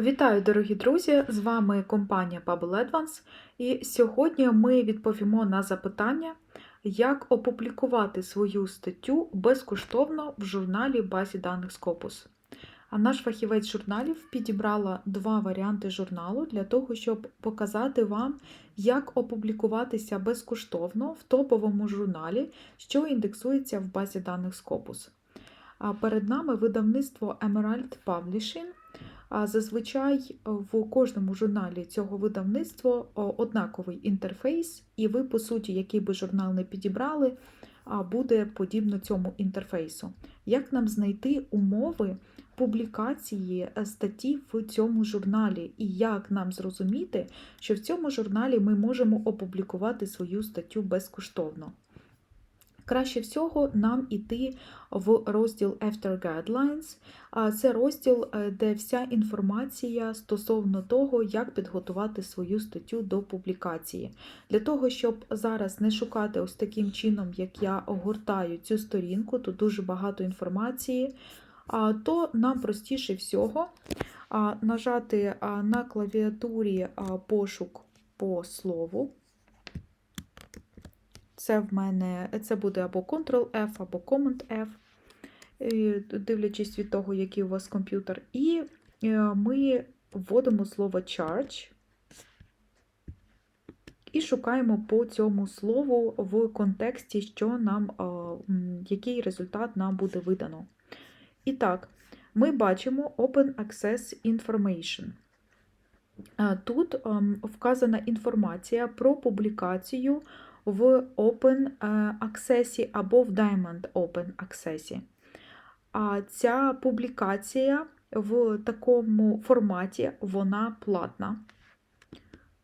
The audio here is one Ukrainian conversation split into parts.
Вітаю, дорогі друзі! З вами компанія Bubble Advance, і сьогодні ми відповімо на запитання, як опублікувати свою статтю безкоштовно в журналі базі даних Scopus. А наш фахівець журналів підібрала два варіанти журналу для того, щоб показати вам, як опублікуватися безкоштовно в топовому журналі, що індексується в базі даних Scopus. А перед нами видавництво Emerald Publishing. А зазвичай в кожному журналі цього видавництва однаковий інтерфейс, і ви, по суті, який би журнал не підібрали, буде подібно цьому інтерфейсу. Як нам знайти умови публікації е, статті в цьому журналі, і як нам зрозуміти, що в цьому журналі ми можемо опублікувати свою статтю безкоштовно? Краще всього нам іти в розділ After Guidelines. Це розділ, е, де вся інформація стосовно того, як підготувати свою статтю до публікації. Для того, щоб зараз не шукати ось таким чином, як я огортаю цю сторінку, тут дуже багато інформації, то нам простіше всього нажати на клавіатурі пошук по слову. Це в мене це буде або Ctrl-F, або Command-F, дивлячись від того, який у вас комп'ютер. І е, ми вводимо слово charge і шукаємо по цьому слову в контексті, що нам, який результат нам буде видано. І так, ми бачимо Open Access Information. Тут ем, вказана інформація про публікацію в Open е, Access або в Diamond Open Access. А ця публікація в такому форматі вона платна.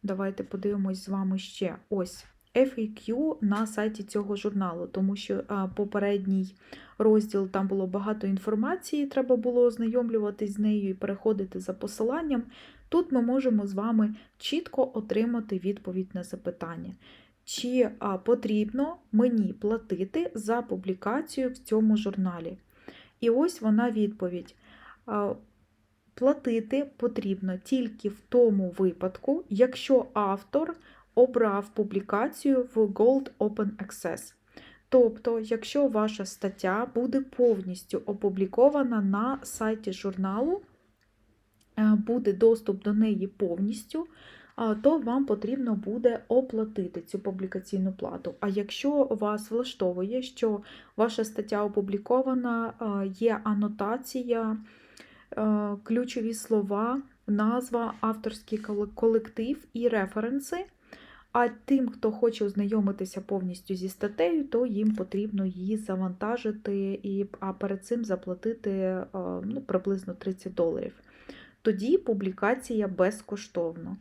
Давайте подивимось з вами ще ось FAQ на сайті цього журналу, тому що попередній розділ там було багато інформації, треба було ознайомлюватись з нею і переходити за посиланням. Тут ми можемо з вами чітко отримати відповідь на запитання чи потрібно мені платити за публікацію в цьому журналі. І ось вона відповідь. Платити потрібно тільки в тому випадку, якщо автор обрав публікацію в Gold Open Access. Тобто, якщо ваша стаття буде повністю опублікована на сайті журналу, буде доступ до неї повністю, то вам потрібно буде оплатити цю публікаційну плату. А якщо вас влаштовує, що ваша стаття опублікована, є анотація, ключові слова, назва, авторський колектив і референси. А тим, хто хоче ознайомитися повністю зі статтею, то їм потрібно її завантажити, і, а перед цим заплатити ну, приблизно 30 доларів. Тоді публікація безкоштовна.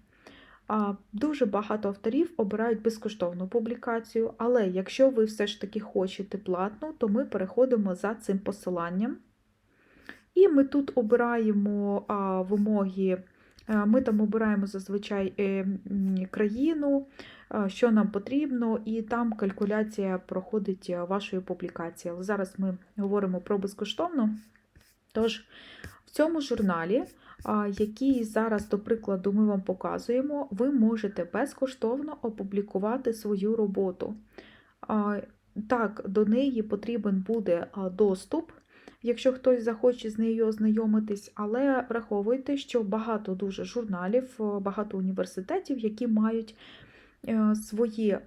Дуже багато авторів обирають безкоштовну публікацію, але якщо ви все ж таки хочете платну, то ми переходимо за цим посиланням. І ми тут обираємо вимоги, ми там обираємо зазвичай е, країну, що нам потрібно, і там калькуляція проходить вашої публікації. Але зараз ми говоримо про безкоштовну. Тож, цьому журналі який зараз, до прикладу, ми вам показуємо, ви можете безкоштовно опублікувати свою роботу. Так, до неї потрібен буде доступ, якщо хтось захоче з нею ознайомитись, але враховуйте, що багато дуже журналів, багато університетів, які мають е, свої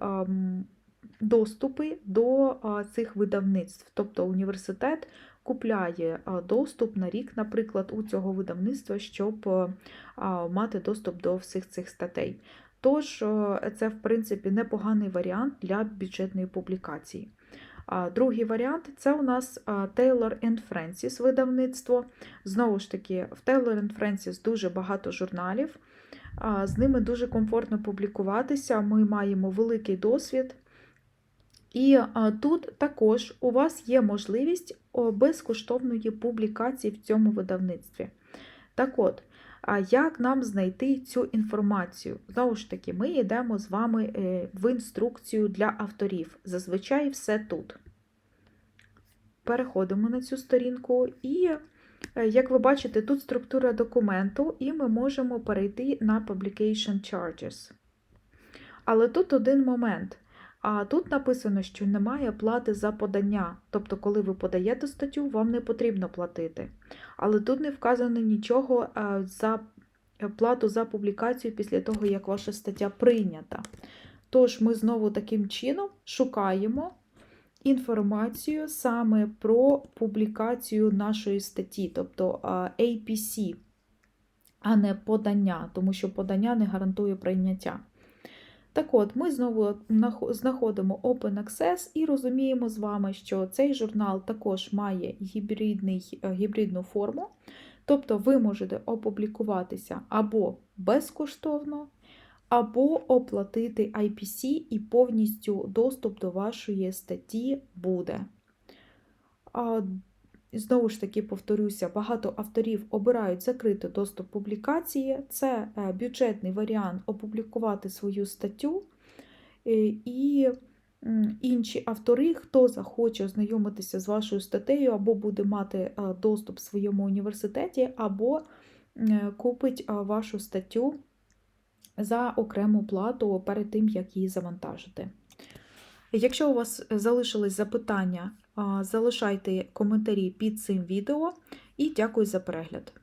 доступи до цих видавництв. Тобто університет купляє доступ на рік, наприклад, у цього видавництва, щоб мати доступ до всіх цих статей. Тож, це, в принципі, непоганий варіант для бюджетної публікації. Другий варіант це у нас Taylor Francis видавництво. Знову ж таки, в Taylor Francis дуже багато журналів, з ними дуже комфортно публікуватися. Ми маємо великий досвід. І тут також у вас є можливість безкоштовної публікації в цьому видавництві. Так от, як нам знайти цю інформацію? Знову ж таки, ми йдемо з вами е, в інструкцію для авторів. Зазвичай все тут. Переходимо на цю сторінку і Е, Як ви бачите, тут структура документу, і ми можемо перейти на Publication Charges. Але тут один момент. А тут написано, що немає плати за подання. Тобто, коли ви подаєте статтю, вам не потрібно платити. Але тут не вказано нічого е, за е, плату за публікацію після того, як ваша стаття прийнята. Тож ми знову таким чином шукаємо інформацію саме про публікацію нашої статті, тобто APC, а не подання, тому що подання не гарантує прийняття. Так от, ми знову знаходимо Open Access і розуміємо з вами, що цей журнал також має гібридний, е, гібридну форму, тобто ви можете опублікуватися або безкоштовно, або оплатити IPC і повністю доступ до вашої статті буде. А, Знову ж таки, повторюся, багато авторів обирають закритий доступ публікації. Це е, бюджетний варіант опублікувати свою статтю. Е, І інші автори, хто захоче ознайомитися з вашою статтею, або буде мати е, доступ в своєму університеті, або купить вашу статтю за окрему плату перед тим, як її завантажити. Якщо у вас залишились запитання, залишайте коментарі під цим відео і дякую за перегляд.